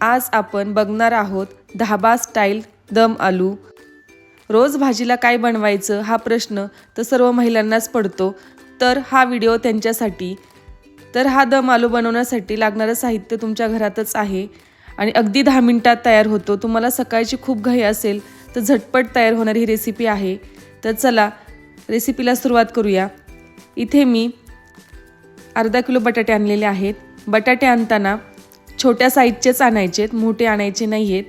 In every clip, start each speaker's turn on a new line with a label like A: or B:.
A: आज आपण बघणार आहोत धाबा स्टाईल दम आलू. रोज भाजीला काय बनवायचं हा प्रश्न तर सर्व महिलांनाच पडतो. तर हा व्हिडिओ त्यांच्यासाठी. तर हा दम आलू बनवण्यासाठी लागणारं साहित्य तुमच्या घरातच आहे. आणि अगदी दहा मिनिटात तयार होतो. तुम्हाला सकाळची खूप घाई असेल तर झटपट तयार होणारी ही रेसिपी आहे. तर चला रेसिपीला सुरुवात करूया. इथे मी अर्धा किलो बटाटे आणलेले आहेत. बटाटे आणताना छोट्या साईजचेच आणायचेत मोठे आणायचे नाही आहेत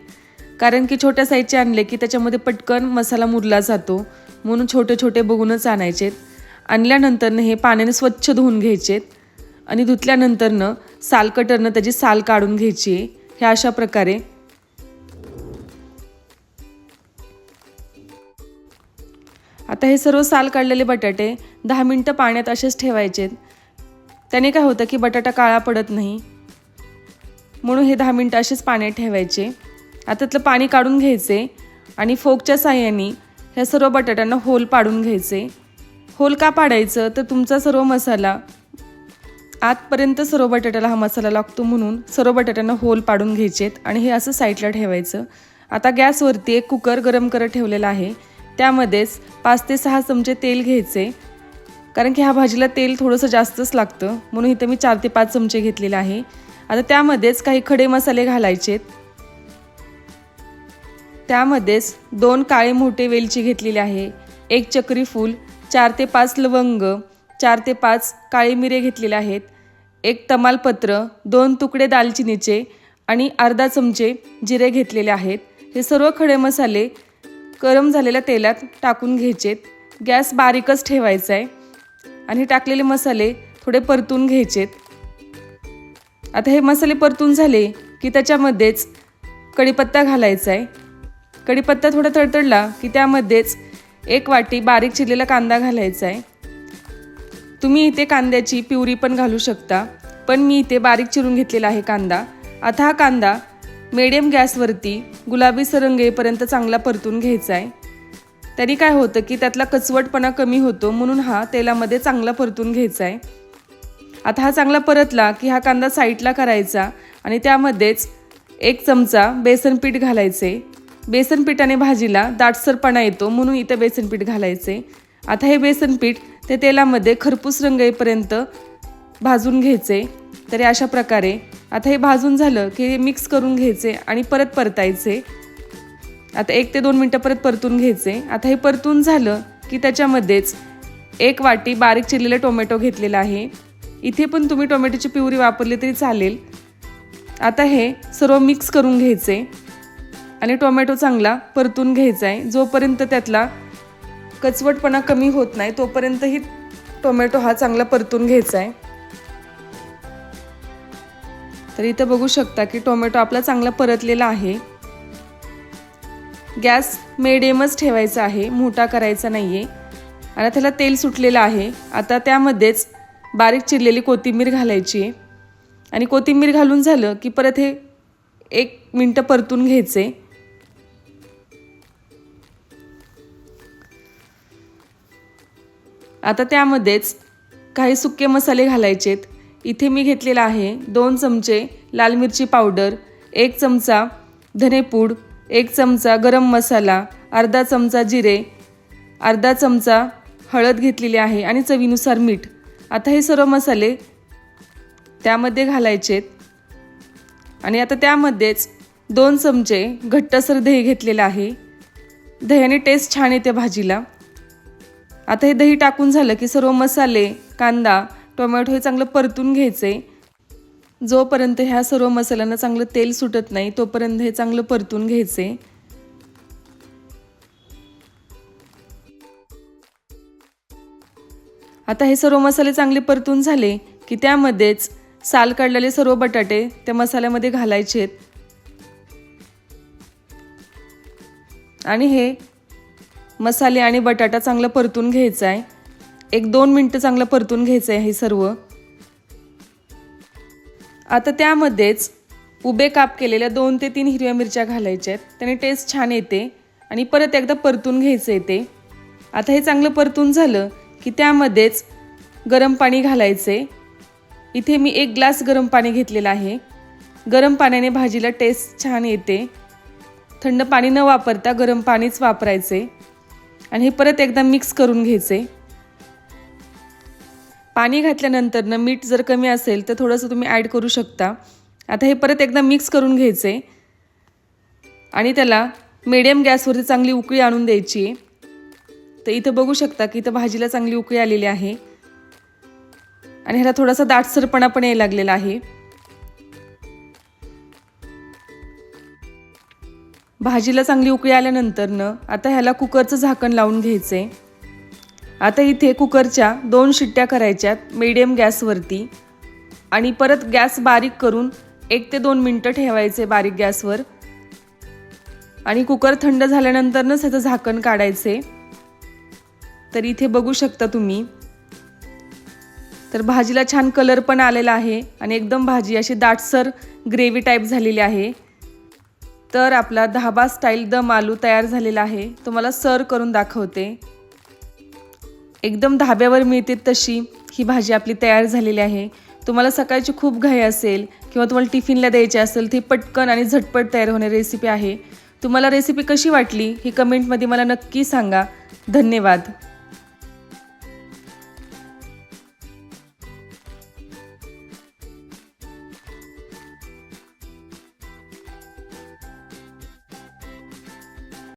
A: कारण की छोट्या साईजचे आणले की त्याच्यामध्ये पटकन मसाला मुरला जातो. म्हणून छोटे छोटे बघूनच आणायचेत. आणल्यानंतरनं हे पाण्याने स्वच्छ धुवून घ्यायचेत. आणि धुतल्यानंतरनं साल कटरनं त्याची साल काढून घ्यायची. आहे ह्या अशा प्रकारे. आता हे सर्व साल काढलेले बटाटे दहा मिनटं पाण्यात असेच ठेवायचेत. त्याने काय होतं की बटाटा काळा पडत नाही. म्हणून हे दहा मिनटं असेच पाण्यात ठेवायचे. आता त्यातलं पाणी काढून घ्यायचे आणि फोकच्या साह्याने ह्या सर्व बटाट्यांना होल पाडून घ्यायचे. होल का पाडायचं? तर तुमचा सर्व मसाला आतपर्यंत सर्व बटाट्याला हा मसाला लागतो म्हणून सर्व बटाट्यांना होल पाडून घ्यायचेत आणि हे असं साईडला ठेवायचं. आता गॅसवरती एक कुकर गरम करत ठेवलेला आहे. त्यामध्येच पाच ते सहा चमचे तेल घ्यायचे. कारण की ह्या भाजीला तेल थोडंसं जास्तच लागतं. म्हणून इथं मी चार ते पाच चमचे घेतलेले आहे. आता त्यामध्येच काही खडे मसाले घालायचेत. त्यामध्येच दोन काळे मोठे वेलची घेतलेले आहे. एक चक्री फूल चार ते पाच लवंग चार ते पाच काळे मिरे घेतलेले आहेत. एक तमालपत्र दोन तुकडे दालचिनीचे आणि अर्धा चमचे जिरे घेतलेले आहेत. हे सर्व खडे मसाले गरम झालेल्या तेलात टाकून घ्यायचेत. गॅस बारीकच ठेवायचा आहे आणि टाकलेले मसाले थोडे परतून घ्यायचेत. आता हे मसाले परतून झाले की त्याच्यामध्येच कढीपत्ता घालायचा आहे. कढीपत्ता थोडा तडतडला की त्यामध्येच एक वाटी बारीक चिरलेला कांदा घालायचा आहे. तुम्ही इथे कांद्याची पिवरी पण घालू शकता पण मी इथे बारीक चिरून घेतलेला आहे कांदा. आता हा कांदा मिडियम गॅसवरती गुलाबी सरंगेपर्यंत चांगला परतून घ्यायचा आहे. तरी काय होतं की त्यातला कचवटपणा कमी होतो म्हणून हा तेलामध्ये चांगला परतून घ्यायचा आहे. आता हा चांगला परतला की हा कांदा साईडला करायचा आणि त्यामध्येच एक चमचा बेसन पीठ घालायचे. बेसन पिठाने भाजीला दाटसरपणा येतो म्हणून इथं बेसन पीठ घालायचे. आता हे बेसन पीठ ते तेलामध्ये खरपूस रंग येईपर्यंत भाजून घ्यायचे. तरी अशा प्रकारे आता हे भाजून झालं की हे मिक्स करून घ्यायचे आणि परत परतायचे. आता एक ते दोन मिनटं परत परतून घ्यायचे. आता हे परतून झालं की त्याच्यामध्येच एक वाटी बारीक चिरलेला टोमॅटो घेतलेला आहे. इथे पण तुम्ही टोमॅटोची प्युरी वापरली तरी चालेल. आता हे सर्व मिक्स करून घ्यायचे. आणि टोमॅटो चांगला परतून घ्यायचा आहे जोपर्यंत त्यातला कचवटपणा कमी होत नाही तोपर्यंतही टोमॅटो हा चांगला परतून घ्यायचा आहे तर इथं बघू शकता की टोमॅटो आपला चांगला परतलेला आहे. गॅस मिडियमच ठेवायचा आहे मोठा करायचा नाही आहे आणि त्याला तेल सुटलेलं आहे. आता त्यामध्येच बारीक चिरलेली कोथिंबीर घालायची आहे आणि कोथिंबीर घालून झालं की परत हे एक मिनटं परतून घ्यायचे. आता त्यामध्येच काही सुके मसाले घालायचेत. इथे मी घेतलेला आहे दोन चमचे लाल मिरची पावडर एक चमचा धनेपूड एक चमचा गरम मसाला अर्धा चमचा जिरे अर्धा चमचा हळद घेतलेली आहे आणि चवीनुसार मीठ. आता हे सर्व मसाले त्यामध्ये घालायचेत आणि आता त्यामध्येच दोन चमचे घट्टसर दही घेतलेलं आहे. दह्याने टेस्ट छान येते भाजीला. आता हे दही टाकून झालं की सर्व मसाले कांदा टोमॅटो हे चांगलं परतून घ्यायचे. जोपर्यंत ह्या सर्व मसाल्यांना चांगलं तेल सुटत नाही तोपर्यंत हे चांगलं परतून घ्यायचे. आता हे सर्व मसाले चांगले परतून झाले की त्यामध्येच साल काढलेले सर्व बटाटे त्या मसाल्यामध्ये घालायचे आहेत. आणि हे मसाले आणि बटाटा चांगला परतून घ्यायचा आहे. एक दोन मिनटं चांगलं परतून घ्यायचं आहे हे सर्व. आता त्यामध्येच उभे काप केलेल्या दोन ते तीन हिरव्या मिरच्या घालायच्या आहेत. त्याने टेस्ट छान येते आणि परत एकदा परतून घ्यायचं येते आता हे चांगलं परतून झालं की त्यामध्येच गरम पाणी घालायचे. इथे मी एक ग्लास गरम पाणी घेतलेलं आहे. गरम पाण्याने भाजीला टेस्ट छान येते. थंड पाणी न वापरता गरम पाणीच वापरायचे. आणि हे परत एकदा मिक्स करून घ्यायचे. पाणी घातल्यानंतर मीठ जर कमी असेल तर थोडंसं तुम्ही ॲड करू शकता. आता हे परत एकदा मिक्स करून घ्यायचे. आणि त्याला मिडियम गॅसवरती चांगली उकळी आणून द्यायची आहे. तर इथं बघू शकता की इथं भाजीला चांगली उकळी आलेली आहे. आणि ह्याला थोडासा दाटसरपणा पण यायला लागलेला आहे. भाजीला चांगली उकळी आल्यानंतरनं आता ह्याला कुकरचं झाकण लावून घ्यायचे आता इथे कुकरच्या दोन शिट्ट्या करायच्यात मीडियम गॅसवरती आणि परत गॅस बारीक करून एक ते दोन मिनटं ठेवायचे बारीक गॅसवर. आणि कुकर थंड झाल्यानंतरनंच ह्याचं झाकण काढायचे तर इथे बघू शकता तुम्ही. तर भाजीला छान कलर पण आलेला आहे आणि एकदम भाजी अशी दाटसर ग्रेव्ही टाईप झालेली आहे. तर आपला धाबा स्टाईल दम आलू तयार झालेला आहे. तुम्हाला सर्व करून दाखवते. एकदम धाब्यावर मिळते तशी ही भाजी आपली तयार झालेली आहे. तुम्हाला सकाळची खूप घाई असेल किंवा तुम्हाला टिफिनला द्यायची असेल ती पटकन आणि झटपट तयार होणारी रेसिपी आहे. तुम्हाला रेसिपी कशी वाटली ही कमेंटमध्ये मला नक्की सांगा. धन्यवाद.